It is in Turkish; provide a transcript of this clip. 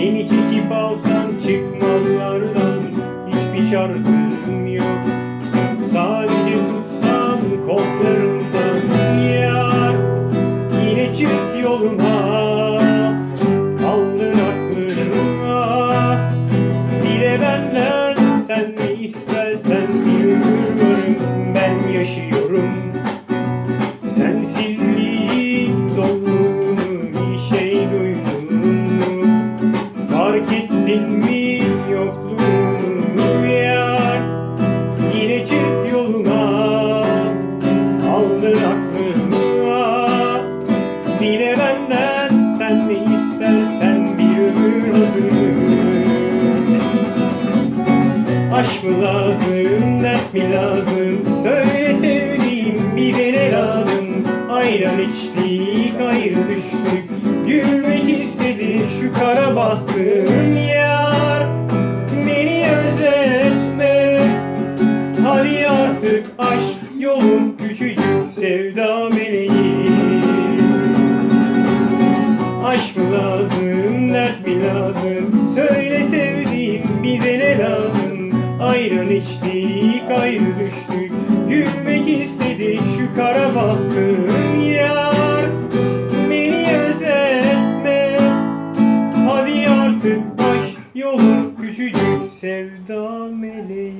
Seni çekip alsam çıkmazlardan hiçbir şartım yok. Sadece tutsam kollarımdan yar Yine çık yoluma Aldın aklımı Dile benden sen ne istersen Fark ettin mi? Yokluğunu yer. Yine çık yoluna. Aldın aklımı Dile benden sen ne istersen bir ömür hazırım Aşk mı lazım, dert mi lazım? Söyle sevdiğim bize ne lazım? Ayran içtik, ayrı düştük. Gülmek istedi şu kara bahtım yar. Beni özletme. Hadi artık aşk yolun küçücük sevda meleği Aşk mı lazım, dert mi lazım? Söyle sevdiğim bize ne lazım? Ayran içtik, ayrı düştük. Gülmek istedi şu kara bahtım Yolun küçücük sevda meleği.